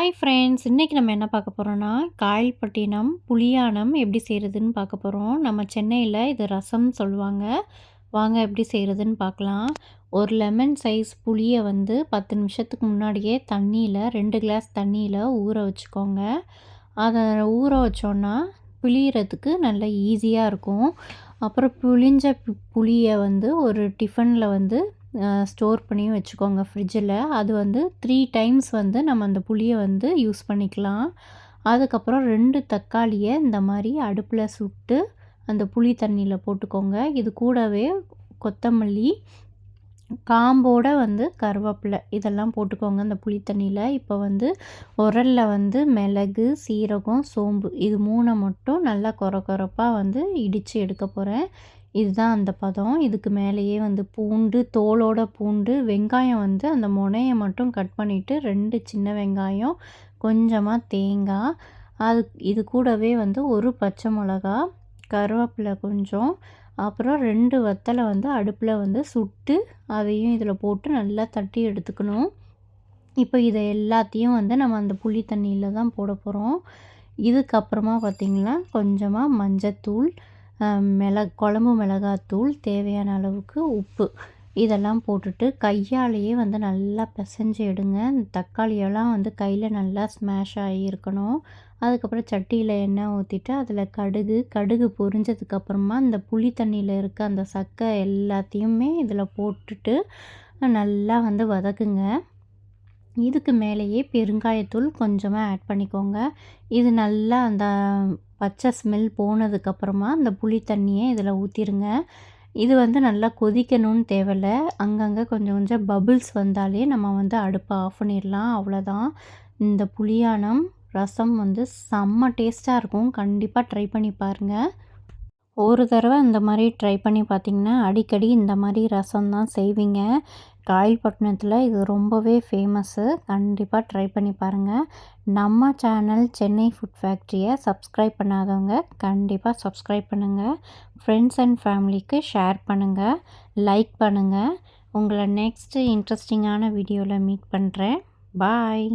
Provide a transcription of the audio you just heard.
Hi friends இன்றைக்கி நம்ம என்ன பார்க்க போகிறோன்னா காயல்பட்டினம் புளியானம் எப்படி செய்கிறதுன்னு பார்க்க போகிறோம் நம்ம சென்னையில் இது ரசம் சொல்லுவாங்க. வாங்க எப்படி செய்கிறதுன்னு பார்க்கலாம். ஒரு லெமன் சைஸ் புளியை வந்து பத்து நிமிஷத்துக்கு முன்னாடியே தண்ணியில் ரெண்டு கிளாஸ் தண்ணியில் ஊற வச்சுக்கோங்க. அதை ஊற வச்சோன்னா புளியறதுக்கு நல்ல ஈஸியாக இருக்கும். அப்புறம் புளிஞ்ச புளியை வந்து ஒரு டிஃபனில் வந்து ஸ்டோர் பண்ணியும் வச்சுக்கோங்க ஃப்ரிட்ஜில் அது வந்து த்ரீ டைம்ஸ் வந்து நம்ம அந்த புளியை வந்து யூஸ் பண்ணிக்கலாம். அதுக்கப்புறம் ரெண்டு தக்காளியை இந்த மாதிரி அடுப்பில் சுட்டு அந்த புளி தண்ணியில் போட்டுக்கோங்க. இது கூடவே கொத்தமல்லி காம்போட வந்து கருவேப்பிலை இதெல்லாம் போட்டுக்கோங்க அந்த புளி தண்ணியில். இப்போ வந்து உரலில் வந்து மிளகு சீரகம் சோம்பு இது மூணை மட்டும் நல்லா கொர கொரப்பாக வந்து இடித்து எடுக்க போகிறேன் இதுதான் அந்த பதம். இதுக்கு மேலேயே வந்து பூண்டு தோலோட பூண்டு வெங்காயம் வந்து அந்த முனையை மட்டும் கட் பண்ணிவிட்டு ரெண்டு சின்ன வெங்காயம் கொஞ்சமாக தேங்காய் அது இது கூடவே வந்து ஒரு பச்சை மிளகா கருவேப்பிலை கொஞ்சம் அப்புறம் ரெண்டு வத்தலை வந்து அடுப்பில் வந்து சுட்டு அதையும் இதில் போட்டு நல்லா தட்டி எடுத்துக்கணும். இப்போ இதை எல்லாத்தையும் வந்து நம்ம அந்த புளி தண்ணியில் தான் போட போகிறோம் இதுக்கப்புறமா பார்த்திங்கன்னா கொஞ்சமாக மஞ்சத்தூள் மிளகு குழம்பு மிளகாத்தூள் தேவையான அளவுக்கு உப்பு. இதெல்லாம் போட்டுட்டு கையாலேயே வந்து நல்லா பிசைஞ்சு எடுங்க. தக்காளியெல்லாம் வந்து கையில் நல்லா ஸ்மாஷ் ஆகியிருக்கணும் அதுக்கப்புறம் சட்டியில் எண்ணெய் ஊற்றிட்டு அதில் கடுகு கடுகு பொரிஞ்சதுக்கப்புறமா இந்த புளி தண்ணியில் இருக்க அந்த சக்கை எல்லாத்தையுமே இதில் போட்டுட்டு நல்லா வந்து வதக்குங்க. இதுக்கு மேலேயே பெருங்காயத்தூள் கொஞ்சமாக ஆட் பண்ணிக்கோங்க. இது நல்லா அந்த பச்சை ஸ்மெல் போனதுக்கப்புறமா அந்த புளி தண்ணியை இதில் ஊற்றிருங்க இது வந்து நல்லா கொதிக்கணும்னு தேவையில்ல. அங்கங்கே கொஞ்சம் கொஞ்சம் பபுள்ஸ் வந்தாலே நம்ம வந்து அடுப்பை ஆஃப் பண்ணிடலாம். அவ்வளோதான் இந்த புளியானம் ரசம் வந்து செம்ம டேஸ்ட்டாக இருக்கும். கண்டிப்பாக ட்ரை பண்ணி பாருங்கள் ஒரு தடவை இந்த மாதிரி ட்ரை பண்ணி பார்த்திங்கன்னா அடிக்கடி இந்த மாதிரி ரசம் தான் செய்வீங்க. காயல்பட்டினத்தில் இது ரொம்பவே ஃபேமஸ்ஸு கண்டிப்பாக ட்ரை பண்ணி பாருங்கள் நம்ம சேனல் சென்னை ஃபுட் ஃபேக்ட்ரியை சப்ஸ்கிரைப் பண்ணாதவங்க கண்டிப்பாக சப்ஸ்கிரைப் பண்ணுங்கள் ஃப்ரெண்ட்ஸ் அண்ட் ஃபேமிலிக்கு ஷேர் பண்ணுங்கள் லைக் பண்ணுங்கள் உங்களை நெக்ஸ்ட்டு இன்ட்ரெஸ்டிங்கான வீடியோவில் மீட் பண்ணுறேன் பாய்